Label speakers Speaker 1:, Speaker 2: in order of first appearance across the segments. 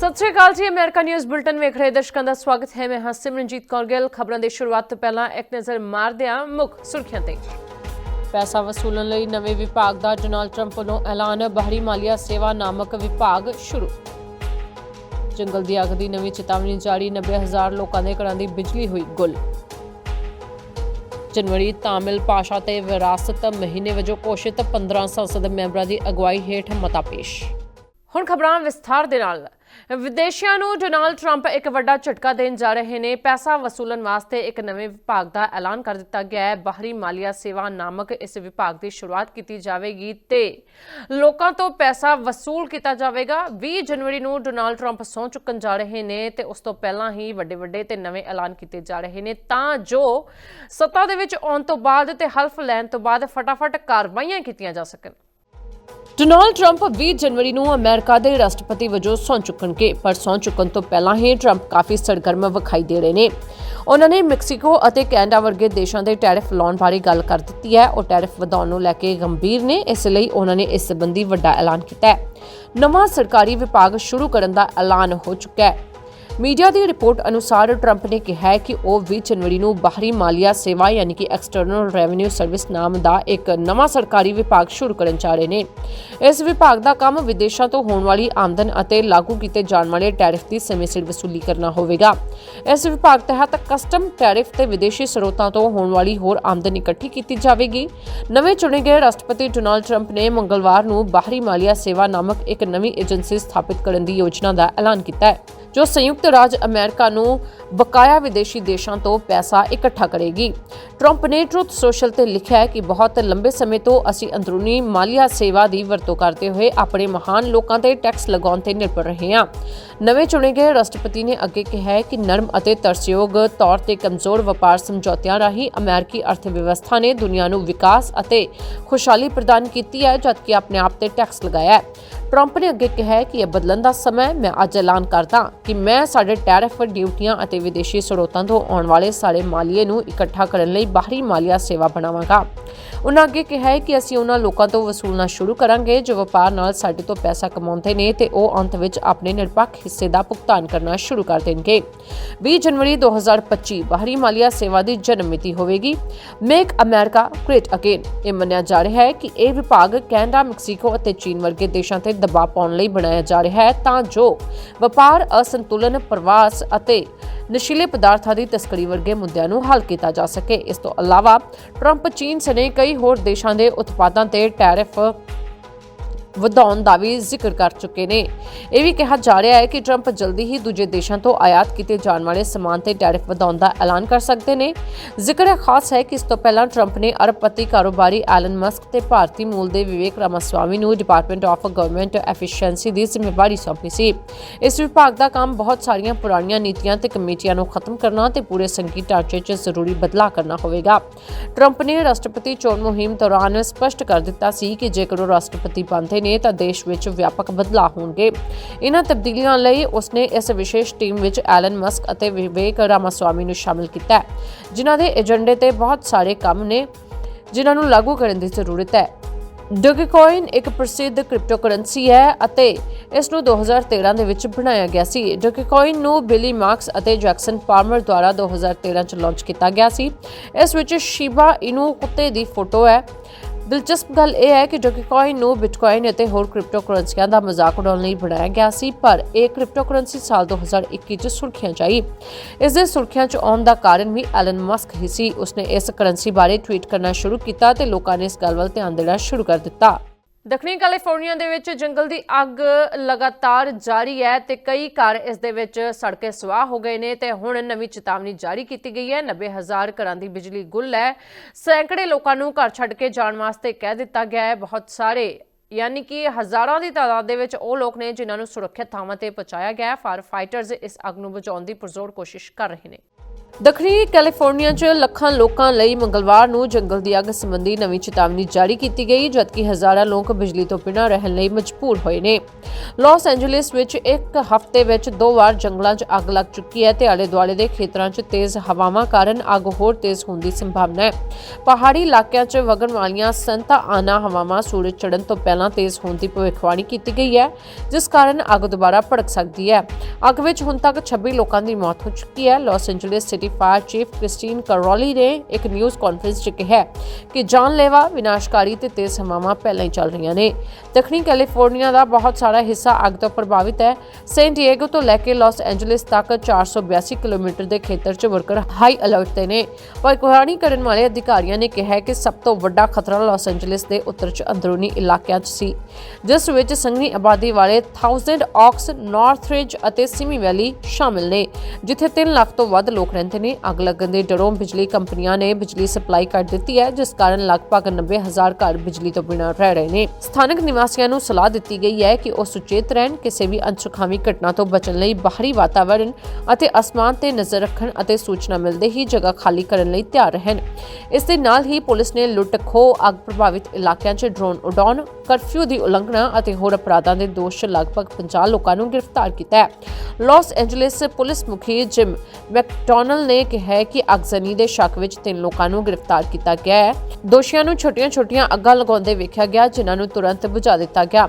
Speaker 1: ਸਤਿ ਸ਼੍ਰੀ ਅਕਾਲ ਜੀ, America news bulletin ਵੇਖ ਰਹੇ ਦਰਸ਼ਕਾਂ ਦਾ ਸਵਾਗਤ ਹੈ। ਮੈਂ ਹਾਂ ਸਿਮਰਨਜੀਤ ਕੌਰ ਗਿੱਲ। ਖਬਰਾਂ ਦੀ ਸ਼ੁਰੂਆਤ ਤੋਂ ਪਹਿਲਾਂ ਇੱਕ ਨਜ਼ਰ ਮਾਰਦੇ ਹਾਂ ਮੁੱਖ ਸੁਰਖੀਆਂ ਤੇ। ਪੈਸਾ ਵਸੂਲਣ ਲਈ ਨਵੇਂ ਵਿਭਾਗ ਦਾ ਡੋਨਾਲਡ ਟਰੰਪ ਵੱਲੋਂ ਐਲਾਨ, ਬਾਹਰੀ ਮਾਲੀਆ ਸੇਵਾ ਨਾਮਕ ਵਿਭਾਗ ਸ਼ੁਰੂ। ਜੰਗਲ ਦੀ ਅੱਗ ਦੀ ਨਵੀਂ ਚੇਤਾਵਨੀ ਜਾਰੀ 90000 ਲੋਕਾਂ ਦੇ ਘਰਾਂ ਦੀ ਬਿਜਲੀ ਹੋਈ ਗੁੱਲ। ਜਨਵਰੀ ਤਾਮਿਲ ਭਾਸ਼ਾ ਤੇ ਵਿਰਾਸਤ ਮਹੀਨੇ ਵਜੋਂ ਘੋਸ਼ਿਤ 15 ਸੰਸਦ ਮੈਂਬਰਾਂ ਦੀ ਅਗਵਾਈ ਹੇਠ ਮਤਾ ਪੇਸ਼। ਹੁਣ ਖਬਰਾਂ ਵਿਸਥਾਰ ਦੇ ਨਾਲ। ਵਿਦੇਸ਼ੀਆਂ ਨੂੰ ਡੋਨਾਲਡ ਟਰੰਪ ਇੱਕ ਵੱਡਾ ਝਟਕਾ ਦੇਣ ਜਾ ਰਹੇ ਨੇ। ਪੈਸਾ ਵਸੂਲਣ ਵਾਸਤੇ ਇੱਕ ਨਵੇਂ ਵਿਭਾਗ ਦਾ ਐਲਾਨ ਕਰ ਦਿੱਤਾ ਗਿਆ ਹੈ। ਬਾਹਰੀ ਮਾਲੀਆ ਸੇਵਾ ਨਾਮਕ ਇਸ ਵਿਭਾਗ ਦੀ ਸ਼ੁਰੂਆਤ ਕੀਤੀ ਜਾਵੇਗੀ ਤੇ ਲੋਕਾਂ ਤੋਂ ਪੈਸਾ ਵਸੂਲ ਕੀਤਾ ਜਾਵੇਗਾ। 20 ਜਨਵਰੀ ਨੂੰ ਡੋਨਾਲਡ ਟਰੰਪ ਸਹੁੰ ਚੁੱਕਣ ਜਾ ਰਹੇ ਨੇ ਤੇ ਉਸ ਤੋਂ ਪਹਿਲਾਂ ਹੀ ਵੱਡੇ ਵੱਡੇ ਤੇ ਨਵੇਂ ਐਲਾਨ ਕੀਤੇ ਜਾ ਰਹੇ ਨੇ। ਤਾਂ ਜੋ ਸੱਤਾ ਦੇ ਵਿੱਚ ਆਉਣ ਤੋਂ ਬਾਅਦ ਤੇ ਹਲਫ ਲੈਣ ਤੋਂ ਬਾਅਦ ਫਟਾਫਟ ਕਾਰਵਾਈਆਂ ਕੀਤੀਆਂ ਜਾ ਸਕਣ। ਡੋਨਾਲਡ ਟਰੰਪ 20 ਜਨਵਰੀ ਨੂੰ ਅਮਰੀਕਾ ਦੇ ਰਾਸ਼ਟਰਪਤੀ ਵਜੋਂ ਸਹੁੰ ਚੁੱਕਣਗੇ, ਪਰ ਸਹੁੰ ਚੁੱਕਣ ਤੋਂ ਪਹਿਲਾਂ ਹੀ ਟਰੰਪ ਕਾਫੀ ਸਰਗਰਮ ਵਿਖਾਈ ਦੇ ਰਹੇ ਨੇ। ਉਹਨਾਂ ਨੇ ਮੈਕਸੀਕੋ ਅਤੇ ਕੈਨੇਡਾ ਵਰਗੇ ਦੇਸ਼ਾਂ ਦੇ ਟੈਰਿਫ ਲਾਉਣ ਬਾਰੇ ਗੱਲ ਕਰ ਦਿੱਤੀ ਹੈ। ਉਹ ਟੈਰਿਫ ਵਧਾਉਣ ਨੂੰ ਲੈ ਕੇ ਗੰਭੀਰ ਨੇ, ਇਸ ਲਈ ਉਹਨਾਂ ਨੇ ਇਸ ਸੰਬੰਧੀ ਵੱਡਾ ਐਲਾਨ ਕੀਤਾ ਹੈ। ਨਵਾਂ ਸਰਕਾਰੀ ਵਿਭਾਗ ਸ਼ੁਰੂ ਕਰਨ ਦਾ ਐਲਾਨ ਹੋ ਚੁੱਕਾ ਹੈ। ਮੀਡੀਆ ਦੀ ਰਿਪੋਰਟ ਅਨੁਸਾਰ ਟਰੰਪ ਨੇ ਕਿਹਾ ਹੈ ਕਿ ਉਹ 20 ਜਨਵਰੀ ਨੂੰ ਬਾਹਰੀ ਮਾਲੀਆ ਸੇਵਾ ਯਾਨੀ ਕਿ ਐਕਸਟਰਨਲ ਰੈਵਨਿਊ ਸਰਵਿਸ ਨਾਮ ਦਾ ਇੱਕ ਨਵਾਂ ਸਰਕਾਰੀ ਵਿਭਾਗ ਸ਼ੁਰੂ ਕਰਨ ਜਾ ਰਹੇ ਨੇ। ਇਸ ਵਿਭਾਗ ਦਾ ਕੰਮ ਵਿਦੇਸ਼ਾਂ ਤੋਂ ਹੋਣ ਵਾਲੀ ਆਮਦਨ ਅਤੇ ਲਾਗੂ ਕੀਤੇ ਜਾਣ ਵਾਲੇ ਟੈਰਿਫ ਦੀ ਸਮੇਂ ਸਿਰ ਵਸੂਲੀ ਕਰਨਾ ਹੋਵੇਗਾ। ਇਸ ਵਿਭਾਗ ਤਹਿਤ ਕਸਟਮ ਟੈਰਿਫ ਤੇ ਵਿਦੇਸ਼ੀ ਸਰੋਤਾਂ ਤੋਂ ਹੋਣ ਵਾਲੀ ਹੋਰ ਆਮਦਨ ਇਕੱਠੀ ਕੀਤੀ ਜਾਵੇਗੀ। ਨਵੇਂ ਚੁਣੇ ਗਏ ਰਾਸ਼ਟਰਪਤੀ ਡੋਨਾਲਡ ਟਰੰਪ ਨੇ ਮੰਗਲਵਾਰ ਨੂੰ ਬਾਹਰੀ ਮਾਲੀਆ ਸੇਵਾ ਨਾਮਕ ਇੱਕ ਨਵੀਂ ਏਜੰਸੀ ਸਥਾਪਿਤ ਕਰਨ ਦੀ ਯੋਜਨਾ ਦਾ ਐਲਾਨ ਕੀਤਾ ਹੈ। ਜੋ ਸੰਯੁਕਤ ਰਾਜ ਅਮਰੀਕਾ ਨੂੰ ਬਕਾਇਆ ਵਿਦੇਸ਼ੀ ਦੇਸ਼ਾਂ ਤੋਂ ਪੈਸਾ ਇਕੱਠਾ ਕਰੇਗੀ। ਟਰੰਪ ਨੇ ਟਰੁੱਥ ਸੋਸ਼ਲ ਤੇ ਲਿਖਿਆ ਹੈ ਕਿ ਬਹੁਤ ਲੰਬੇ ਸਮੇਂ ਤੋਂ ਅਸੀਂ ਅੰਦਰੂਨੀ ਮਾਲੀਆ ਸੇਵਾ ਦੀ ਵਰਤੋਂ ਕਰਦੇ ਹੋਏ ਆਪਣੇ ਮਹਾਨ ਲੋਕਾਂ ਤੇ ਟੈਕਸ ਲਗਾਉਣ ਤੇ ਨਿਰਭਰ ਰਹੇ ਹਾਂ। ਨਵੇਂ ਚੁਣੇ ਗਏ ਰਾਸ਼ਟਰਪਤੀ ਨੇ ਅੱਗੇ ਕਿਹਾ ਹੈ ਕਿ ਨਰਮ ਅਤੇ ਤਰਸਯੋਗ ਤੌਰ ਤੇ ਕਮਜ਼ੋਰ ਵਪਾਰ ਸਮਝੌਤਿਆਂ ਰਾਹੀਂ ਅਮਰੀਕੀ ਅਰਥ ਵਿਵਸਥਾ ਨੇ ਦੁਨੀਆ ਨੂੰ ਵਿਕਾਸ ਅਤੇ ਖੁਸ਼ਹਾਲੀ ਪ੍ਰਦਾਨ ਕੀਤੀ ਹੈ, ਜਦਕਿ ਆਪਣੇ ਆਪ ਤੇ ਟੈਕਸ ਲਗਾਇਆ ਹੈ। ਟਰੰਪ ਨੇ ਅੱਗੇ ਕਿਹਾ ਹੈ ਕਿ ਇਹ ਬਦਲਣ ਦਾ ਸਮਾਂ ਹੈ। ਮੈਂ ਅੱਜ ਐਲਾਨ ਕਰਦਾ ਕਿ ਮੈਂ ਸਾਡੇ ਟੈਰਿਫ ਡਿਊਟੀਆਂ ਅਤੇ ਵਿਦੇਸ਼ੀ ਸਰੋਤਾਂ ਤੋਂ ਆਉਣ ਵਾਲੇ ਸਾਰੇ ਮਾਲੀਏ ਨੂੰ ਇਕੱਠਾ ਕਰਨ ਲਈ ਬਾਹਰੀ ਮਾਲੀਆ ਸੇਵਾ ਬਣਾਵਾਂਗਾ। ਉਹਨਾਂ ਅੱਗੇ ਕਿਹਾ ਹੈ ਕਿ ਅਸੀਂ ਉਹਨਾਂ ਲੋਕਾਂ ਤੋਂ ਵਸੂਲਣਾ ਸ਼ੁਰੂ ਕਰਾਂਗੇ, ਜੋ ਵਪਾਰ ਨਾਲ ਸਾਡੇ ਤੋਂ ਪੈਸਾ ਕਮਾਉਂਦੇ ਨੇ ਤੇ ਉਹ ਅੰਤ ਵਿੱਚ ਆਪਣੇ ਨਿਰਪੱਖ ਹਿੱਸੇ ਦਾ ਭੁਗਤਾਨ ਕਰਨਾ ਸ਼ੁਰੂ ਕਰ ਦੇਣਗੇ। 20 ਜਨਵਰੀ 2025 ਬਾਹਰੀ ਮਾਲੀਆ ਸੇਵਾ ਦੀ ਜਨਮ ਮਿਤੀ ਹੋਵੇਗੀ। ਮੇਕ ਅਮਰੀਕਾ ਗ੍ਰੇਟ ਅਗੇਨ ਇਹ ਮੰਨਿਆ ਜਾ ਰਿਹਾ ਹੈ ਕਿ ਇਹ ਵਿਭਾਗ ਕੈਨੇਡਾ, ਮੈਕਸੀਕੋ ਅਤੇ ਚੀਨ ਵਰਗੇ ਦੇਸ਼ਾਂ ਤੇ ਦਬਾਅ ਪਾਉਣ ਲਈ ਬਣਾਇਆ ਜਾ ਰਿਹਾ ਹੈ ਤਾਂ ਜੋ ਵਪਾਰ ਸੰਤੁਲਨ, ਪ੍ਰਵਾਸ ਅਤੇ ਨਸ਼ੀਲੇ ਪਦਾਰਥਾਂ ਦੀ ਤਸਕਰੀ ਵਰਗੇ ਮੁੱਦਿਆਂ ਨੂੰ ਹੱਲ ਕੀਤਾ ਜਾ ਸਕੇ। ਇਸ ਤੋਂ ਇਲਾਵਾ ਟਰੰਪ ਚੀਨ ਸਣੇ ਕਈ ਹੋਰ ਦੇਸ਼ਾਂ ਦੇ ਉਤਪਾਦਾਂ ਤੇ ਟੈਰਿਫ ਵਧਾਉਣ ਦਾ ਵੀ ਜ਼ਿਕਰ ਕਰ ਚੁੱਕੇ ਨੇ। ਇਹ ਵੀ ਕਿਹਾ ਜਾ ਰਿਹਾ ਹੈ ਕਿ ਟਰੰਪ ਜਲਦੀ ਹੀ ਦੂਜੇ ਦੇਸ਼ਾਂ ਤੋਂ ਆਯਾਤ ਕੀਤੇ ਜਾਣ ਵਾਲੇ ਸਮਾਨ ਤੇ ਟੈਰਿਫ ਵਧਾਉਣ ਦਾ ਐਲਾਨ ਕਰ ਸਕਦੇ ਨੇ। ਜ਼ਿਕਰ ਖਾਸ ਹੈ ਕਿ ਇਸ ਤੋਂ ਪਹਿਲਾਂ ਟਰੰਪ ਨੇ ਅਰਬਪਤੀ ਕਾਰੋਬਾਰੀ ਐਲਨ ਮਸਕ ਤੇ ਭਾਰਤੀ ਮੂਲ ਦੇ ਵਿਵੇਕ ਰਾਮਾਸਵਾਮੀ ਨੂੰ ਡਿਪਾਰਟਮੈਂਟ ਆਫ ਗਵਰਨਮੈਂਟ ਐਫੀਸ਼ੀਐਂਸੀ ਦੀ ਜ਼ਿੰਮੇਵਾਰੀ ਸੌਂਪੀ ਸੀ। ਇਸ ਵਿਭਾਗ ਦਾ ਕੰਮ ਬਹੁਤ ਸਾਰੀਆਂ ਪੁਰਾਣੀਆਂ ਨੀਤੀਆਂ ਤੇ ਕਮੇਟੀਆਂ ਨੂੰ ਖਤਮ ਕਰਨਾ ਤੇ ਪੂਰੇ ਸੰਘੀ ਢਾਂਚੇ 'ਚ ਜ਼ਰੂਰੀ ਬਦਲਾਅ ਕਰਨਾ ਹੋਵੇਗਾ। ਟਰੰਪ ਨੇ ਰਾਸ਼ਟਰਪਤੀ ਚੋਣ ਮੁਹਿੰਮ ਦੌਰਾਨ ਸਪਸ਼ਟ ਕਰ ਦਿੱਤਾ ਸੀ ਕਿ ਜੇਕਰ ਉਹ ਰਾਸ਼ਟਰਪਤੀ ਬਣਦੇ ਨੇ ਤਾਂ ਦੇਸ਼ ਵਿੱਚ ਵਿਆਪਕ ਬਦਲਾਅ ਹੋਣਗੇ। ਇਹਨਾਂ ਤਬਦੀਲੀਆਂ ਲਈ ਉਸਨੇ ਇਸ ਵਿਸ਼ੇਸ਼ ਟੀਮ ਵਿੱਚ ਐਲਨ ਮਸਕ ਅਤੇ ਵਿਵੇਕ ਰਾਮਾਸਵਾਮੀ ਨੂੰ ਸ਼ਾਮਿਲ ਕੀਤਾ ਹੈ, ਜਿਨ੍ਹਾਂ ਦੇ ਏਜੰਡੇ ਤੇ ਬਹੁਤ ਸਾਰੇ ਕੰਮ ਨੇ, ਜਿਨ੍ਹਾਂ ਨੂੰ ਲਾਗੂ ਕਰਨ ਦੀ ਜ਼ਰੂਰਤ ਹੈ। ਡੋਗੇਕੋਇਨ ਇੱਕ ਪ੍ਰਸਿੱਧ ਕ੍ਰਿਪਟੋਕਰੰਸੀ ਹੈ ਅਤੇ ਇਸ ਨੂੰ 2013 ਦੇ ਵਿੱਚ ਬਣਾਇਆ ਗਿਆ ਸੀ। ਡੋਗੇਕੋਇਨ ਨੂੰ ਬਿਲੀ ਮਾਰਕਸ ਅਤੇ ਜੈਕਸਨ ਪਾਰਮਰ ਦੁਆਰਾ 2013 ਚ ਲਾਂਚ ਕੀਤਾ ਗਿਆ ਸੀ। ਇਸ ਵਿੱਚ ਸ਼ੀਬਾ ਇਨੂ ਕੁੱਤੇ ਦੀ ਫੋਟੋ ਹੈ। ਦਿਲਚਸਪ ਗੱਲ ਇਹ ਹੈ ਕਿ ਡੋਕੀਕੋਇਨ ਨੂੰ ਬਿਟਕੋਇਨ ਅਤੇ ਹੋਰ ਕ੍ਰਿਪਟੋਕਰੰਸੀਆਂ ਦਾ ਮਜ਼ਾਕ ਉਡਾਉਣ ਲਈ ਬਣਾਇਆ ਗਿਆ ਸੀ, ਪਰ ਇਹ ਕ੍ਰਿਪਟੋਕਰੰਸੀ ਸਾਲ 2021 ਚ ਸੁਰਖੀਆਂ 'ਚ ਆਈ। ਇਸ ਦੇ ਸੁਰਖੀਆਂ 'ਚ ਆਉਣ ਦਾ ਕਾਰਨ ਵੀ ਐਲਨ ਮਸਕ ਹੀ ਸੀ। ਉਸਨੇ ਇਸ ਕਰੰਸੀ ਬਾਰੇ ਟਵੀਟ ਕਰਨਾ ਸ਼ੁਰੂ ਕੀਤਾ ਤੇ ਲੋਕਾਂ ਨੇ ਇਸ ਗੱਲ ਵੱਲ ਧਿਆਨ ਦੇਣਾ ਸ਼ੁਰੂ ਕਰ ਦਿੱਤਾ। ਦੱਖਣੀ ਕੈਲੀਫੋਰਨੀਆ ਦੇ ਵਿੱਚ ਜੰਗਲ ਦੀ ਅੱਗ ਲਗਾਤਾਰ ਜਾਰੀ ਹੈ ਤੇ ਕਈ ਘਰ ਇਸ ਦੇ ਵਿੱਚ ਸੜ ਕੇ ਸੁਆਹ ਹੋ ਗਏ ਨੇ ਤੇ ਹੁਣ ਨਵੀਂ ਚੇਤਾਵਨੀ ਜਾਰੀ ਕੀਤੀ ਗਈ ਹੈ। 90000 ਘਰਾਂ ਦੀ ਬਿਜਲੀ ਗੁੱਲ ਹੈ। ਸੈਂਕੜੇ ਲੋਕਾਂ ਨੂੰ ਘਰ ਛੱਡ ਕੇ ਜਾਣ ਵਾਸਤੇ ਕਹਿ ਦਿੱਤਾ ਗਿਆ ਹੈ। ਬਹੁਤ ਸਾਰੇ, ਯਾਨੀ ਕਿ ਹਜ਼ਾਰਾਂ ਦੀ ਤਾਦਾਦ ਦੇ ਵਿੱਚ ਉਹ ਲੋਕ ਨੇ ਜਿਨ੍ਹਾਂ ਨੂੰ ਸੁਰੱਖਿਅਤ ਥਾਵਾਂ ਤੇ ਪਹੁੰਚਾਇਆ ਗਿਆ ਹੈ। ਫਾਇਰ ਫਾਈਟਰਸ ਇਸ ਅੱਗ ਨੂੰ ਬੁਝਾਉਣ ਦੀ ਪੁਰਜ਼ੋਰ ਕੋਸ਼ਿਸ਼ ਕਰ ਰਹੇ ਨੇ। ਦੱਖਣੀ ਕੈਲੀਫੋਰਨੀਆ 'ਚ ਲੱਖਾਂ ਲੋਕਾਂ ਲਈ ਮੰਗਲਵਾਰ ਨੂੰ ਜੰਗਲ ਦੀ ਅੱਗ ਸੰਬੰਧੀ ਨਵੀਂ ਚੇਤਾਵਨੀ ਜਾਰੀ ਕੀਤੀ ਗਈ, ਜਦਕਿ ਹਜ਼ਾਰਾਂ ਲੋਕ ਬਿਜਲੀ ਤੋਂ ਬਿਨਾਂ ਰਹਿਣ ਲਈ ਮਜਬੂਰ ਹੋਏ ਨੇ। ਲਾਸ ਐਂਜਲਿਸ ਵਿੱਚ ਇੱਕ ਹਫ਼ਤੇ ਵਿੱਚ ਦੋ ਵਾਰ ਜੰਗਲਾਂ 'ਚ ਅੱਗ ਲੱਗ ਚੁੱਕੀ ਹੈ। ਤੇ ਆਲੇ-ਦੁਆਲੇ ਦੇ ਖੇਤਰਾਂ 'ਚ ਤੇਜ਼ ਹਵਾਵਾਂ ਕਾਰਨ ਅੱਗ ਹੋਰ ਤੇਜ਼ ਹੋਣ ਦੀ ਸੰਭਾਵਨਾ ਹੈ। ਪਹਾੜੀ ਇਲਾਕਿਆਂ 'ਚ ਵਗਣ ਵਾਲੀਆਂ ਸੰਤਾ ਆਨਾ ਹਵਾਵਾਂ ਸੂਰਜ ਚੜ੍ਹਨ ਤੋਂ ਪਹਿਲਾਂ ਤੇਜ਼ ਹੋਣ ਦੀ ਭਵਿੱਖਬਾਣੀ ਕੀਤੀ ਗਈ ਹੈ, ਜਿਸ ਕਾਰਨ ਅੱਗ ਦੁਬਾਰਾ ਭੜਕ ਸਕਦੀ ਹੈ। ਅੱਗ ਵਿੱਚ ਹੁਣ ਤੱਕ 26 ਲੋਕਾਂ ਦੀ ਮੌਤ ਹੋ ਚੁੱਕੀ ਹੈ। Los Angeles city fire chief Kristin Crowley ਨੇ ਇੱਕ ਨਿਊਜ਼ ਕਾਨਫਰੰਸ 'ਚ ਕਿਹਾ ਕਿ ਜਾਨਲੇਵਾ ਵਿਨਾਸ਼ਕਾਰੀ ਤੇ ਤੇਜ਼ ਹਵਾਵਾਂ ਪਹਿਲਾਂ ਹੀ ਚੱਲ ਰਹੀਆਂ ਨੇ। ਦੱਖਣੀ ਕੈਲੀਫੋਰਨੀਆ ਦਾ ਬਹੁਤ ਸਾਰਾ ਹਿੱਸਾ ਅੱਗ ਤੋਂ ਪ੍ਰਭਾਵਿਤ ਹੈ। ਸੈਂਟ ਡਿਏਗੋ ਤੋਂ ਲੈ ਕੇ ਲਾਸ ਐਂਜਲਿਸ ਤੱਕ 482 ਕਿਲੋਮੀਟਰ ਦੇ ਖੇਤਰ 'ਚ ਵਰਕਰ ਹਾਈ ਅਲਰਟ ਤੇ ਨੇ। ਭਵਿੱਖਬਾਣੀ ਕਰਨ ਵਾਲੇ ਅਧਿਕਾਰੀਆਂ ਨੇ ਕਿਹਾ ਕਿ ਸਭ ਤੋਂ ਵੱਡਾ ਖਤਰਾ ਲਾਸ ਐਂਜਲਿਸ ਦੇ ਉੱਤਰ 'ਚ ਅੰਦਰੂਨੀ ਇਲਾਕਿਆਂ 'ਚ ਸੀ, ਜਿਸ ਵਿੱਚ ਸੰਘਣੀ ਆਬਾਦੀ ਵਾਲੇ 1000 ਆਕਸ ਨਾਰਥਰਿਜ ਅਤੇ ਸਿਮੀ ਵੈਲੀ ਸ਼ਾਮਿਲ ਨੇ, ਜਿੱਥੇ 3 ਲੱਖ ਤੋਂ ਵੱਧ ਲੋਕ ਰਹਿੰਦੇ ਨੇ ਅੱਗ ਲੱਗਣ ਦੇ ਡਰੋਂ ਬਿਜਲੀ ਕੰਪਨੀਆਂ ਨੇ ਬਿਜਲੀ ਸਪਲਾਈ ਕਰ ਦਿੱਤੀ ਹੈ, ਜਿਸ ਕਾਰਨ ਲਗਭਗ 90000 ਘਰ ਬਿਜਲੀ ਤੋਂ ਬਿਨਾਂ ਰਹਿ ਰਹੇ ਨੇ। ਸਥਾਨਕ ਨਿਵਾਸੀਆਂ ਨੂੰ ਸਲਾਹ ਦਿੱਤੀ ਗਈ ਹੈ ਕਿ ਉਹ ਸੁਚੇਤ ਰਹਿਣ, ਕਿਸੇ ਵੀ ਅਣਸੁਖਾਵੀ ਘਟਨਾ ਤੋਂ ਬਚਣ ਲਈ ਬਾਹਰੀ ਵਾਤਾਵਰਣ ਅਤੇ ਅਸਮਾਨ ਤੇ ਨਜ਼ਰ ਰੱਖਣ ਅਤੇ ਸੂਚਨਾ ਮਿਲਦੇ ਹੀ ਜਗ੍ਹਾ ਖਾਲੀ ਕਰਨ ਲਈ ਤਿਆਰ ਰਹਿਣ। ਇਸ ਦੇ ਨਾਲ ਹੀ ਪੁਲਿਸ ਨੇ ਲੁੱਟ ਖੋਹ ਅੱਗ ਪ੍ਰਭਾਵਿਤ ਇਲਾਕਿਆਂ 'ਚ ਡਰੋਨ ਉਡਾਉਣ, ਕਰਫਿਊ ਦੀ ਉਲੰਘਣਾ ਅਤੇ ਹੋਰ ਅਪਰਾਧਾਂ ਦੇ ਦੋਸ਼ 'ਚ ਲਗਭਗ 50 ਲੋਕਾਂ ਨੂੰ ਗ੍ਰਿਫਤਾਰ ਕੀਤਾ ਹੈ। ਲਾਸ ਐਂਜਲਿਸ ਪੁਲਿਸ ਮੁਖੀ ਜਿਮ ਮੈਕਡੋਨਲ ਨੇ ਕਿਹਾ ਕਿ ਅਗਜ਼ਨੀ ਦੇ ਸ਼ੱਕ ਵਿੱਚ ਤਿੰਨ ਲੋਕਾਂ ਨੂੰ ਗ੍ਰਿਫਤਾਰ ਕੀਤਾ ਗਿਆ ਹੈ। ਦੋਸ਼ੀਆਂ ਨੂੰ ਛੋਟੀਆਂ-ਛੋਟੀਆਂ ਅੱਗਾਂ ਲਗਾਉਂਦੇ ਵੇਖਿਆ ਗਿਆ, ਜਿਨ੍ਹਾਂ ਨੂੰ ਤੁਰੰਤ ਬੁਝਾ ਦਿੱਤਾ ਗਿਆ।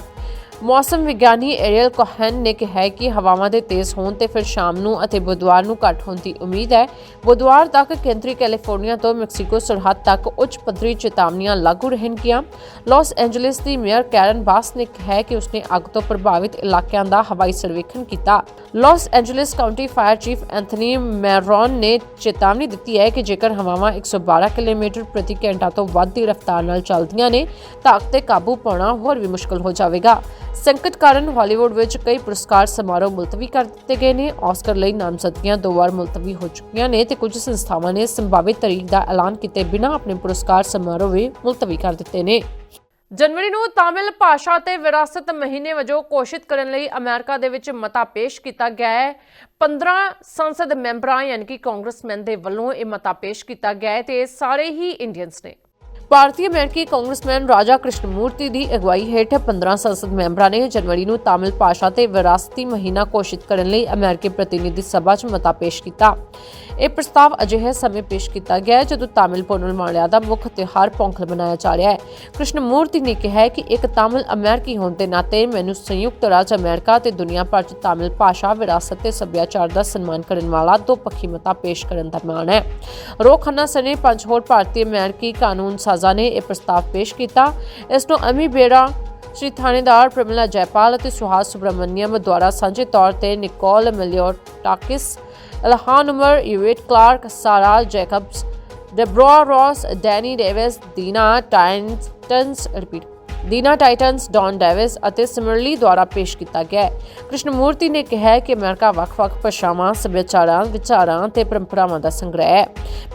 Speaker 1: ਮੌਸਮ ਵਿਗਿਆਨੀ ਏਰੀਅਲ ਕੋਹਨ ਨੇ ਕਿਹਾ ਕਿ ਹਵਾਵਾਂ ਦੇ ਤੇਜ਼ ਹੋਣ ਤੇ ਫਿਰ ਸ਼ਾਮ ਨੂੰ ਅਤੇ ਬੁੱਧਵਾਰ ਨੂੰ ਘੱਟ ਹੋਣ ਦੀ ਉਮੀਦ ਹੈ। ਬੁੱਧਵਾਰ ਤੱਕ ਕੇਂਦਰੀ ਕੈਲੀਫੋਰਨੀਆ ਤੋਂ ਮੈਕਸੀਕੋ ਸਰਹੱਦ ਤੱਕ ਉੱਚ ਪੱਧਰੀ ਚੇਤਾਵਨੀਆਂ ਲਾਗੂ ਰਹਿਣਗੀਆਂ। ਲਾਸ ਐਂਜਲਿਸ ਦੀ ਮੇਅਰ ਕੈਰਨ ਬਾਸ ਨੇ ਕਿਹਾ ਕਿ ਉਸਨੇ ਅੱਗ ਤੋਂ ਪ੍ਰਭਾਵਿਤ ਇਲਾਕਿਆਂ ਦਾ ਹਵਾਈ ਸਰਵੇਖਣ ਕੀਤਾ। Los Angeles county fire chief Anthony Marrone ਨੇ ਚੇਤਾਵਨੀ ਦਿੱਤੀ ਹੈ ਕਿ ਜੇਕਰ ਹਵਾਵਾਂ 112 ਕਿਲੋਮੀਟਰ ਪ੍ਰਤੀ ਘੰਟਾ ਤੋਂ ਵੱਧ ਦੀ ਰਫ਼ਤਾਰ ਨਾਲ ਚੱਲਦੀਆਂ ਨੇ, ਤਾਂ ਅੱਗ ਤੇ ਕਾਬੂ ਪਾਉਣਾ ਹੋਰ ਵੀ ਮੁਸ਼ਕਲ ਹੋ ਜਾਵੇਗਾ। ਸੰਕਟ ਕਾਰਨ ਹਾਲੀਵੁੱਡ ਵਿੱਚ ਕਈ ਪੁਰਸਕਾਰ ਸਮਾਰੋਹ ਮੁਲਤਵੀ ਕਰ ਦਿੱਤੇ ਗਏ ਨੇ। ਆਸਕਰ ਲਈ ਨਾਮਜ਼ਦਗੀਆਂ ਦੋ ਵਾਰ ਮੁਲਤਵੀ ਹੋ ਚੁੱਕੀਆਂ ਨੇ ਤੇ ਕੁਝ ਸੰਸਥਾਵਾਂ ਨੇ ਸੰਭਾਵਿਤ ਤਰੀਕ ਦਾ ਐਲਾਨ ਕੀਤੇ ਬਿਨਾਂ ਆਪਣੇ ਪੁਰਸਕਾਰ ਸਮਾਰੋਹ ਵੀ ਮੁਲਤਵੀ ਕਰ ਦਿੱਤੇ ਨੇ। ਜਨਵਰੀ ਨੂੰ ਤਾਮਿਲ ਭਾਸ਼ਾ ਤੇ ਵਿਰਾਸਤ ਮਹੀਨੇ ਵਜੋਂ ਘੋਸ਼ਿਤ ਕਰਨ ਲਈ ਅਮਰੀਕਾ ਦੇ ਵਿੱਚ ਮਤਾ ਪੇਸ਼ ਕੀਤਾ ਗਿਆ ਹੈ। 15 ਸੰਸਦ ਮੈਂਬਰਾਂ ਯਾਨੀ ਕਿ ਕਾਂਗਰਸਮੈਨ ਦੇ ਵੱਲੋਂ ਇਹ ਮਤਾ ਪੇਸ਼ ਕੀਤਾ ਗਿਆ ਹੈ ਤੇ ਇਹ ਸਾਰੇ ਹੀ ਇੰਡੀਅਨਸ ਨੇ। ਭਾਰਤੀ ਅਮਰੀਕੀ ਕਾਂਗਰਸਮੈਨ ਰਾਜਾ ਕ੍ਰਿਸ਼ਨਮੂਰਤੀ ਦੀ ਅਗਵਾਈ ਹੇਠ 15 ਸੰਸਦ ਮੈਂਬਰਾਂ ਨੇ ਜਨਵਰੀ ਨੂੰ ਤਾਮਿਲ ਭਾਸ਼ਾ ਤੇ ਵਿਰਾਸਤੀ ਮਹੀਨਾ ਘੋਸ਼ਿਤ ਕਰਨ ਲਈ ਅਮਰੀਕੀ ਪ੍ਰਤੀਨਿਧੀ ਸਭਾ 'ਚ ਮਤਾ ਪੇਸ਼ ਕੀਤਾ। ਇਹ ਪ੍ਰਸਤਾਵ ਅਜਿਹੇ ਸਮੇਂ ਪੇਸ਼ ਕੀਤਾ ਗਿਆ ਹੈ ਜਦੋਂ ਤਾਮਿਲ ਪੋਨਲ ਮਾਲਿਆ ਦਾ ਮੁੱਖ ਤਿਉਹਾਰ ਪੌਂਗਲ ਮਨਾਇਆ ਜਾ ਰਿਹਾ ਹੈ। ਕ੍ਰਿਸ਼ਨਮੂਰਤੀ ਨੇ ਕਿਹਾ ਕਿ ਇੱਕ ਤਾਮਿਲ ਅਮਰੀਕੀ ਹੋਣ ਦੇ ਨਾਤੇ ਮੈਨੂੰ ਸੰਯੁਕਤ ਰਾਜ ਅਮਰੀਕਾ ਤੇ ਦੁਨੀਆ ਭਰ 'ਚ ਤਾਮਿਲ ਭਾਸ਼ਾ, ਵਿਰਾਸਤ ਤੇ ਸੱਭਿਆਚਾਰ ਦਾ ਸਨਮਾਨ ਕਰਨ ਵਾਲਾ ਦੋ ਪੱਖੀ ਮਤਾ ਪੇਸ਼ ਕਰਨ ਦਾ ਮਾਣ ਹੈ। ਰੋਕ ਖੰਨਾ ਸਣੇ ਪੰਜ ਹੋਰ ਭਾਰਤੀ ਅਮਰੀਕੀ ਕਾਨੂੰਨ ਸਾਜ਼ਾ ਨੇ ਇਹ ਪ੍ਰਸਤਾਵ ਪੇਸ਼ ਕੀਤਾ। ਇਸ ਨੂੰ ਅਮੀ ਬੇੜਾ, ਸ਼੍ਰੀ ਥਾਣੇਦਾਰ ਪ੍ਰਮਿਲਾ ਜੈਪਾਲ ਅਤੇ ਸੁਹਾਸ ਸੁਬਰਾਮਨਿਅਮ ਦੁਆਰਾ ਸਾਂਝੇ ਤੌਰ ਤੇ Nicole Malliotakis Elhanumer, Ewitt Clark, Sarah Jacobs, Deborah Ross, Danny Davis, Dina Tantons, repeat, ਦੀਨਾ ਟਾਈਟਨਸ ਡੌਨ ਡੇਵਿਸ ਅਤੇ ਸਿਮਰਲੀ ਦੁਆਰਾ ਪੇਸ਼ ਕੀਤਾ ਗਿਆ ਹੈ। ਕ੍ਰਿਸ਼ਨਮੂਰਤੀ ਨੇ ਕਿਹਾ ਕਿ ਅਮਰੀਕਾ ਵੱਖ-ਵੱਖ ਭਾਸ਼ਾਵਾਂ, ਸੱਭਿਆਚਾਰਾਂ, ਵਿਚਾਰਾਂ ਤੇ ਪਰੰਪਰਾਵਾਂ ਦਾ ਸੰਗ੍ਰਹਿ ਹੈ।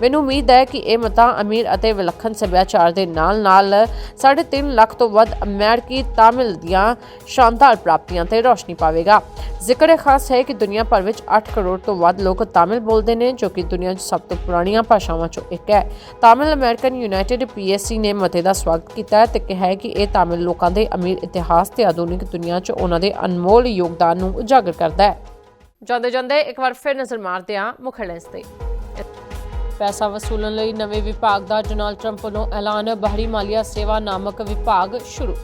Speaker 1: ਮੈਨੂੰ ਉਮੀਦ ਹੈ ਕਿ ਇਹ ਮਤਾ ਅਮੀਰ ਅਤੇ ਵਿਲੱਖਣ ਸੱਭਿਆਚਾਰ ਦੇ ਨਾਲ-ਨਾਲ 3.5 ਲੱਖ ਤੋਂ ਵੱਧ ਅਮਰੀਕੀ ਤਾਮਿਲ ਦੀਆਂ ਸ਼ਾਨਦਾਰ ਪ੍ਰਾਪਤੀਆਂ ਤੇ ਰੋਸ਼ਨੀ ਪਾਵੇਗਾ। ਜ਼ਿਕਰ ਇਹ ਖਾਸ ਹੈ ਕਿ ਦੁਨੀਆ ਭਰ ਵਿੱਚ 8 ਕਰੋੜ ਤੋਂ ਵੱਧ ਲੋਕ ਤਾਮਿਲ ਬੋਲਦੇ ਨੇ, ਜੋ ਕਿ ਦੁਨੀਆ 'ਚ ਸਭ ਤੋਂ ਪੁਰਾਣੀਆਂ ਭਾਸ਼ਾਵਾਂ 'ਚੋਂ ਇੱਕ ਹੈ। ਤਾਮਿਲ ਅਮਰੀਕਨ ਯੂਨਾਈਟਿਡ ਪੀਐਸਸੀ ਨੇ ਮਤੇ ਦਾ ਸਵਾਗਤ ਕੀਤਾ ਹੈ ਤੇ ਕਿਹਾ ਹੈ ਕਿ ਇਹ ਤਾਮਿਲ ਲੋਕਾਂ ਦੇ ਅਮੀਰ ਇਤਿਹਾਸ ਤੇ ਆਧੁਨਿਕ ਦੁਨੀਆ 'ਚ ਉਹਨਾਂ ਦੇ ਅਨਮੋਲ ਯੋਗਦਾਨ ਨੂੰ ਉਜਾਗਰ ਕਰਦਾ ਹੈ। ਜਾਂਦੇ ਜਾਂਦੇ ਇੱਕ ਵਾਰ ਫਿਰ ਨਜ਼ਰ ਮਾਰਦੇ ਹਾਂ ਮੁੱਖ ਹੈਡਲਾਈਨਸ ਤੇ। ਪੈਸਾ ਵਸੂਲਣ ਲਈ ਨਵੇਂ ਵਿਭਾਗ ਦਾ ਡੋਨਾਲਡ ਟਰੰਪ ਵੱਲੋਂ ਐਲਾਨ ਬਾਹਰੀ ਮਾਲੀਆ ਸੇਵਾ ਨਾਮਕ ਵਿਭਾਗ ਸ਼ੁਰੂ।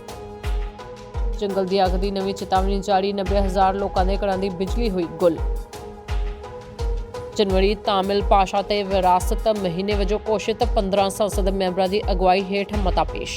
Speaker 1: ਜੰਗਲ ਦੀ ਅੱਗ ਦੀ ਨਵੀਂ ਚੇਤਾਵਨੀ ਜਾਰੀ 90000 ਲੋਕਾਂ ਦੇ ਘਰਾਂ ਦੀ ਬਿਜਲੀ ਹੋਈ ਗੁੱਲ। ਜਨਵਰੀ ਤਾਮਿਲ ਭਾਸ਼ਾ ਤੇ ਵਿਰਾਸਤ ਮਹੀਨੇ ਵਜੋਂ ਘੋਸ਼ਿਤ 15 ਸੰਸਦ ਮੈਂਬਰਾਂ ਦੀ ਅਗਵਾਈ ਹੇਠ ਮਤਾ ਪੇਸ਼।